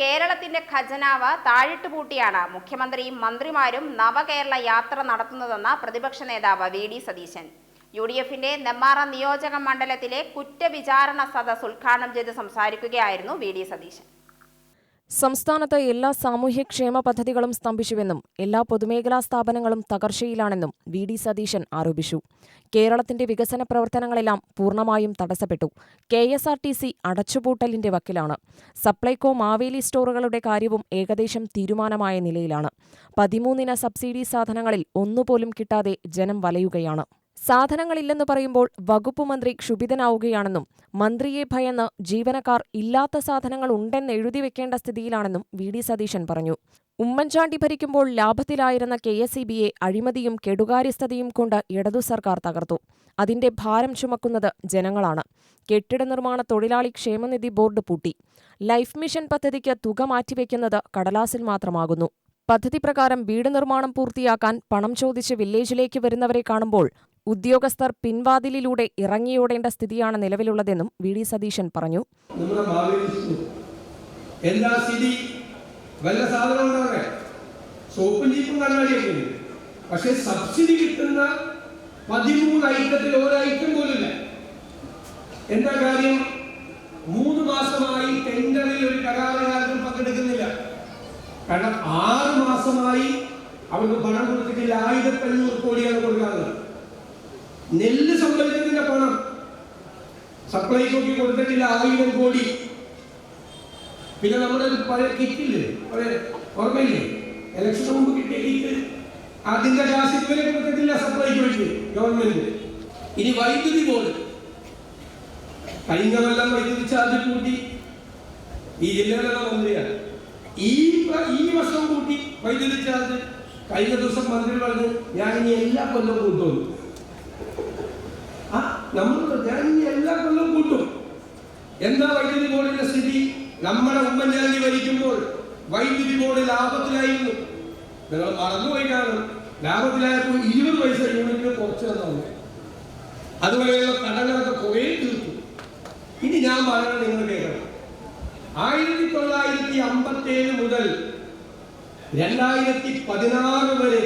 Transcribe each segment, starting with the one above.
കേരളത്തിന്റെ ഖജനാവ് താഴിട്ട് പൂട്ടിയാണ് മുഖ്യമന്ത്രിയും മന്ത്രിമാരും നവകേരള യാത്ര നടത്തുന്നതെന്ന് പ്രതിപക്ഷ നേതാവ് V D Satheesan. U D എഫിന്റെ നെമ്മാറ നിയോജക മണ്ഡലത്തിലെ കുറ്റവിചാരണ സദസ് ഉദ്ഘാടനം ചെയ്ത് സംസാരിക്കുകയായിരുന്നു വി ഡി സതീശൻ. സംസ്ഥാനത്ത് എല്ലാ സാമൂഹ്യക്ഷേമ പദ്ധതികളും സ്തംഭിച്ചുവെന്നും എല്ലാ പൊതുമേഖലാ സ്ഥാപനങ്ങളും തകർച്ചയിലാണെന്നും വി ഡി സതീശൻ ആരോപിച്ചു. കേരളത്തിന്റെ വികസന പ്രവർത്തനങ്ങളെല്ലാം പൂർണമായും തടസ്സപ്പെട്ടു. K S R T C അടച്ചുപൂട്ടലിന്റെ വക്കിലാണ്. സപ്ലൈകോ മാവേലി സ്റ്റോറുകളുടെ കാര്യവും ഏകദേശം തീരുമാനമായ നിലയിലാണ്. പതിമൂന്നിന സബ്സിഡി സാധനങ്ങളിൽ ഒന്നുപോലും കിട്ടാതെ ജനം വലയുകയാണ്. സാധനങ്ങളില്ലെന്ന് പറയുമ്പോൾ വകുപ്പ് മന്ത്രി ക്ഷുഭിതനാവുകയാണെന്നും മന്ത്രിയെ ഭയന്ന് ജീവനക്കാർ ഇല്ലാത്ത സാധനങ്ങൾ ഉണ്ടെന്ന് എഴുതി വെക്കേണ്ട സ്ഥിതിയിലാണെന്നും വി ഡി സതീശൻ പറഞ്ഞു. ഉമ്മൻചാണ്ടി ഭരിക്കുമ്പോൾ ലാഭത്തിലായിരുന്ന കെ എസ് ഇ ബിയെ അഴിമതിയും കെടുകാര്യസ്ഥതയും കൊണ്ട് ഇടതു സർക്കാർ തകർത്തു. അതിന്റെ ഭാരം ചുമക്കുന്നത് ജനങ്ങളാണ്. കെട്ടിട നിർമ്മാണ തൊഴിലാളി ക്ഷേമനിധി ബോർഡ് പൂട്ടി. ലൈഫ് മിഷൻ പദ്ധതിക്ക് തുക മാറ്റിവെക്കുന്നത് കടലാസിൽ മാത്രമാകുന്നു. പദ്ധതി പ്രകാരം വീട് നിർമ്മാണം പൂർത്തിയാക്കാൻ പണം ചോദിച്ച് വില്ലേജിലേക്ക് വരുന്നവരെ കാണുമ്പോൾ ഉദ്യോഗസ്ഥർ പിൻവാതിലിലൂടെ ഇറങ്ങിയോടേണ്ട സ്ഥിതിയാണ് നിലവിലുള്ളതെന്നും വി ഡി സതീശൻ പറഞ്ഞു. എന്താ സ്ഥിതി വല്ല സാധനം സോപ്പും ചീപ്പും കണ്ണാടിയൊക്കെ പക്ഷെ സബ്സിഡി കിട്ടുന്ന പതിമൂന്ന് ഐറ്റത്തിൽ ഒരു ഐറ്റം പോലില്ല എന്താ കാര്യം? മൂന്ന് മാസമായി ടെൻഡറിൽ ഒരു കരാറുകാരനും പങ്കെടുക്കുന്നില്ല. കാരണം ആറ് മാസമായി അവർക്ക് പണം കൊടുത്തിട്ടില്ല. ആയിരത്തി അഞ്ഞൂറ് കോടിയാണ് കൊടുക്കാറുള്ളത് നെല്ല് സംഭരിച്ചതിന്റെ പണം. സപ്ലൈകോക്ക് കൊടുത്തിട്ടില്ല ആയിരം കോടി. പിന്നെ നമ്മുടെ ഒരു പഴയ കിറ്റില്ലേ പഴയ ഓർമ്മയില്ലേ? ഇലക്ഷന് മുമ്പ് കിട്ടിയ കിറ്റ് അതിന്റെ കാശ് ഇതുവരെ കൊടുത്തിട്ടില്ല സപ്ലൈകോയ്ക്ക് ഗവൺമെന്റ് ഇനി വൈദ്യുതി ബോർഡ്. കഴിഞ്ഞ കൊല്ലം വൈദ്യുതി ചാർജ് കൂട്ടി. ഈ ജില്ലയിലുള്ള മന്ത്രിയാണ്. ഈ ഈ വർഷം കൂട്ടി വൈദ്യുതി ചാർജ് കഴിഞ്ഞ ദിവസം മന്ത്രി പറഞ്ഞു ഞാൻ ഇനി എല്ലാ കൊല്ലം കൂട്ടുമെന്ന് ആ നമ്മൾ ഞാൻ എല്ലാ കൊല്ലം കൂട്ടും. എന്താ വൈദ്യുതി ബോർഡിന്റെ സ്ഥിതി? നമ്മുടെ ഉമ്മൻചാണ്ടി ഭരിക്കുമ്പോൾ വൈദ്യുതി ബോർഡ് ലാഭത്തിലായിരുന്നു. നിങ്ങൾ മറന്നുപോയി കാണും. ലാഭത്തിലായപ്പോൾ ഇരുപത് പൈസ യൂണിറ്റിന് കുറച്ച് തന്നു അതുപോലെയുള്ള കടങ്ങളൊക്കെ കുറേ തീർത്തു. ഇനി ഞാൻ പറയുന്നത് നിങ്ങൾ കേൾക്കണം. ആയിരത്തി തൊള്ളായിരത്തി അമ്പത്തി മുതൽ രണ്ടായിരത്തി പതിനാറ് വരെ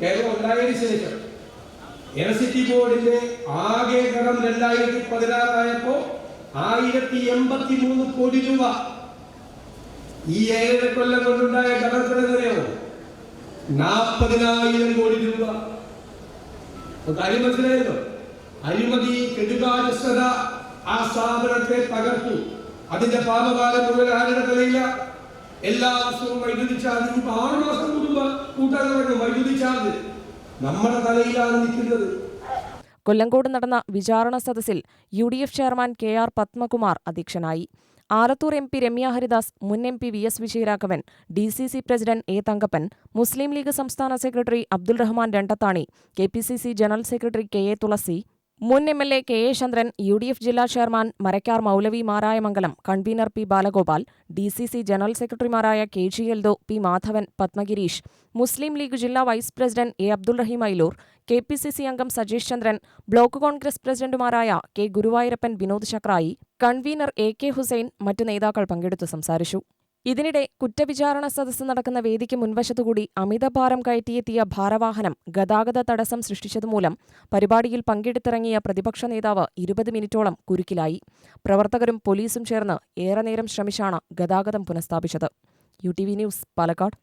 കേരളം ഉണ്ടായതിനു ശേഷം ഇലക്ട്രിസിറ്റി ബോർഡിന്റെ ആകെ കടം രണ്ടായിരത്തി പതിനാറായപ്പോ ആയിരത്തി എൺപത്തി മൂന്ന് കോടി രൂപ. ഈ ഏഴര കൊല്ലം കൊണ്ടുണ്ടായ കടത്തിനെന്നറിയാമോ നാൽപ്പതിനായിരം കോടി രൂപ. കാര്യം മനസ്സിലായല്ലോ? അഴിമതി കെടുകാര്യസ്ഥത ആ സ്ഥാപനത്തെ തകർത്തു. അതിന്റെ പാപകാലം മുഴുവൻ ആരുടെ തലയില്ല എല്ലാ വർഷവും വൈദ്യുതി ചാർജ് ഇപ്പൊ ആറ് മാസം കൂടുമ്പോ കൂട്ടാൻ തുടങ്ങും വൈദ്യുതി ചാർജ്. നമ്മുടെ തലയിലാണ് നിൽക്കുന്നത്. കൊല്ലങ്കോട് നടന്ന വിചാരണ സദസ്സിൽ U D F chairman K R Padmakumar അധ്യക്ഷനായി. ആലത്തൂർ എം പി രമ്യ ഹരിദാസ് മുൻ M P V S Vijayaraghavan D C C president A Thankappan Muslim League സംസ്ഥാന secretary Abdul Rahman Randathani K P C C general secretary K A Thulasi മുൻ M L A K A Chandran U D F ജില്ലാ chairman Marakkar Moulavi Marayamangalam convener P Balagopal D C C general സെക്രട്ടറിമാരായ K G Eldho P Madhavan Padmagireesh Muslim League ജില്ലാ vice president A Abdul Raheem Ailur K P C C അംഗം Sajeesh Chandran block Congress പ്രസിഡന്റുമാരായ K Guruvayurappan Vinod Chakrayi convener A K Hussain മറ്റു നേതാക്കൾ പങ്കെടുത്തു സംസാരിച്ചു. ഇതിനിടെ കുറ്റവിചാരണ സദസ്സ് നടക്കുന്ന വേദിക്ക് മുൻവശത്തുകൂടി അമിതഭാരം കയറ്റിയെത്തിയ ഭാരവാഹനം ഗതാഗത തടസ്സം സൃഷ്ടിച്ചതുമൂലം പരിപാടിയിൽ പങ്കെടുത്തിറങ്ങിയ പ്രതിപക്ഷ നേതാവ് ഇരുപത് മിനിറ്റോളം കുരുക്കിലായി. പ്രവർത്തകരും പോലീസും ചേർന്ന് ഏറെ നേരം ശ്രമിച്ചാണ് ഗതാഗതം പുനഃസ്ഥാപിച്ചത്. U T V news Palakkad.